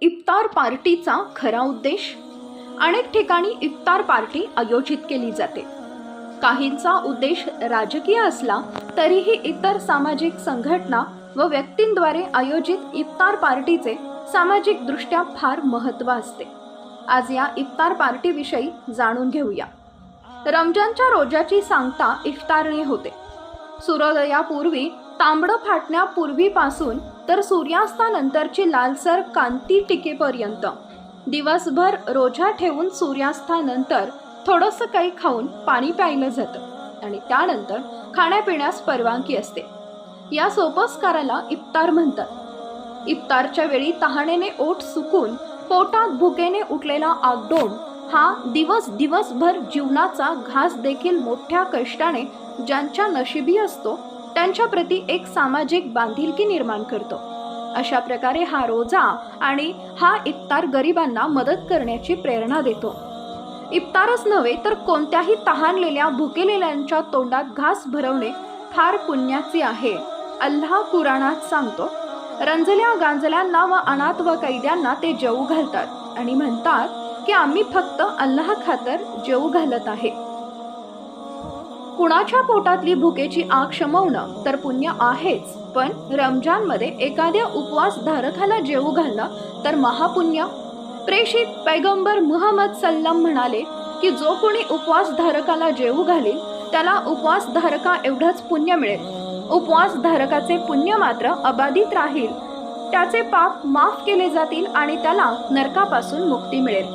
इफ्तार पार्टीचा खरा उद्देश? अनेक ठिकाणी इफ्तार पार्टी आयोजित केली जाते. काहींचा उद्देश राजकीय असला तरीही इतर सामाजिक संघटना व व्यक्तींद्वारे आयोजित इफ्तार पार्टीचे सामाजिकदृष्ट्या फार महत्त्व असते. आज या इफ्तार पार्टीविषयी जाणून घेऊया. रमजानच्या रोजाची सांगता इफ्तारणी होते. सूर्योदयापूर्वी तांबडं फाटण्यापूर्वीपासून तर सूर्यास्तानंतरची लालसर कांती टिकेपर्यंत. दिवसभर रोजा ठेवून सूर्यास्तानंतर थोडंसं काही खाऊन पाणी प्यायलं जातं आणि त्यानंतर खाण्यापिण्यास परवानगी असते. या सोपस्काराला इफ्तार म्हणतात. इफ्तारच्या वेळी तहानेने ओठ सुकून पोटात भुकेने उठलेला आगडोम हा दिवस दिवसभर जीवनाचा घास देखील मोठ्या कष्टाने ज्यांच्या नशिबी असतो त्यांच्या प्रती एक सामाजिक बांधिलकी निर्माण करतो. अशा प्रकारे हा रोजा आणि हा इफ्तार गरिबांना मदत करण्याची प्रेरणा देतो. इफ्तारच नव्हे तर कोणत्याही तहानलेल्या भुकेलेल्यांच्या तोंडात घास भरवणे फार पुण्याचे आहे. अल्लाह कुराणात सांगतो रंजल्या गांजल्यांना व अनाथ व कैद्यांना ते जेऊ घालतात आणि म्हणतात की आम्ही फक्त अल्लाह खातर जेऊ घालत आहे. कुणाच्या पोटातली भुकेची आग शमवणं तर पुण्य आहेच. पण रमजानमध्ये एखाद्या उपवास धारकाला जेवू घालणं तर महापुण्य. प्रेषित पैगंबर मुहम्मद सल्लम म्हणाले की जो कोणी उपवास धारकाला जेवू घालील त्याला उपवास धारका एवढंच पुण्य मिळेल. उपवास धारकाचे पुण्य मात्र अबाधित राहील. त्याचे पाप माफ केले जातील आणि त्याला नरकापासून मुक्ती मिळेल.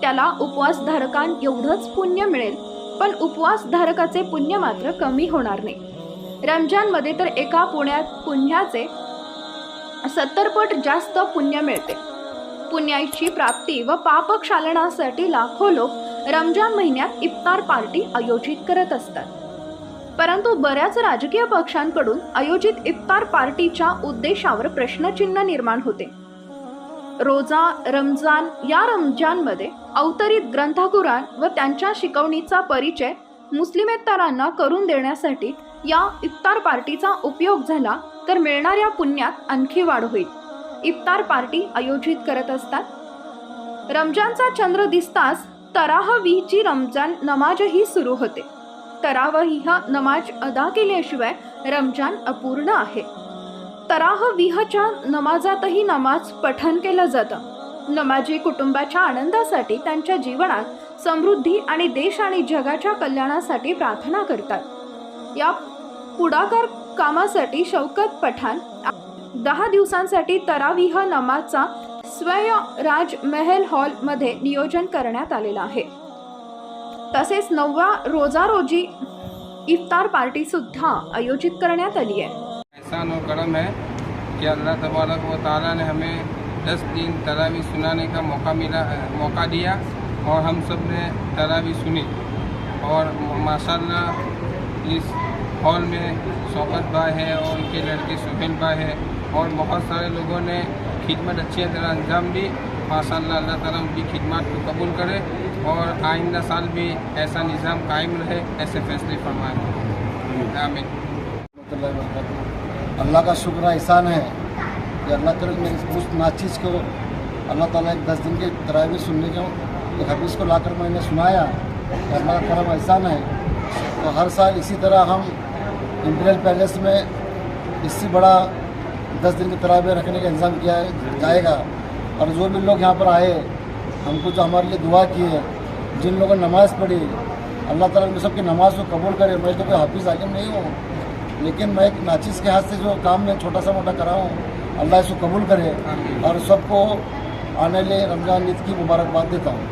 त्याला उपवास धारकां एवढंच पुण्य मिळेल. पण उपवास धारकाचे पुण्य मात्र कमी होणार नाही. रमजानमध्ये तर एका पुण्यात पुण्याचे सत्तरपट जास्त पुण्य मिळते. पुण्याची प्राप्ती व पापक्षालनासाठी लाखो लोक रमजान महिन्यात इफ्तार पार्टी आयोजित करत असतात. परंतु बऱ्याच राजकीय पक्षांकडून आयोजित इफ्तार पार्टीच्या उद्देशावर प्रश्नचिन्ह निर्माण होते. रोजा रमजान या रमजानमध्ये अवतरित ग्रंथकुरान व त्यांच्या शिकवणीचा परिचय मुस्लिमेतरांना करून देण्यासाठी या इफ्तार पार्टीचा उपयोग झाला तर मिळणाऱ्या पुण्यात आणखी वाढ होईल. इफ्तार पार्टी आयोजित करत असतात. रमजानचा चंद्र दिसताच तराहवीची रमजान नमाजही सुरू होते. तरावही हा नमाज अदा केल्याशिवाय रमजान अपूर्ण आहे. तराह विहच्या नमाजातही नमाज पठण केलं जातं. नमाजी कुटुंबाच्या आनंदासाठी त्यांच्या जीवनात समृद्धी आणि देश आणि जगाच्या कल्याणासाठी प्रार्थना करतात. या पुढाकार कामासाठी शौकत पठाण दहा दिवसांसाठी तराविह नमाजचा स्वय राज महल हॉलमध्ये नियोजन करण्यात आलेलं आहे. तसेच नववा रोजा रोजी इफ्तार पार्टी सुद्धा आयोजित करण्यात आली आहे. ऐसा और है कि अल्लाह तबारक व ताला ने हमें दस दिन तरावी सुनाने का मौका मिला मौका दिया और हम सबने तरावी सुनी। और माशाल्लाह इस हॉल में शौकत भाई है और उनके लड़के सुहेल भाई है और बहुत सारे लोगों ने खिदमत अच्छी तरह अंजाम दी। माशाल्लाह अल्लाह ताला उनकी खिदमत को कबूल करे और आइंदा साल भी ऐसा निज़ाम कायम रहे, ऐसे फैसले फरमाए। बरकातुहू। अल्लाह का शुक्र एहसान है। कि अल्लाह ताला इस- उस नाचीज़ को अल्लाह ताला एक दस दिन के तरावी सुनने के एक हदीस को लाकर मैंने सुनाया अल्लाह करम एहसान है तो हर साल इसी तरह हम इम्पीरियल पैलेस में इससे बड़ा दस दिन की तरावी रखने का इंतज़ाम किया जाएगा। और जो भी लोग यहाँ पर आए, हमको जो हमारे लिए दुआ की है जिन लोगों ने नमाज़ पढ़ी, अल्लाह ताला उन सबकी नमाज़ को कबूल करे। मैं तो कोई हाफिज़ आकिम नहीं हूँ, लेकिन मैं एक नाचिस के हाथ से जो काम मैं छोटा सा मोटा करा हूँ अल्लाह इसको कबूल करे और सबको आने ले रमज़ान ईद की मुबारकबाद देता हूँ।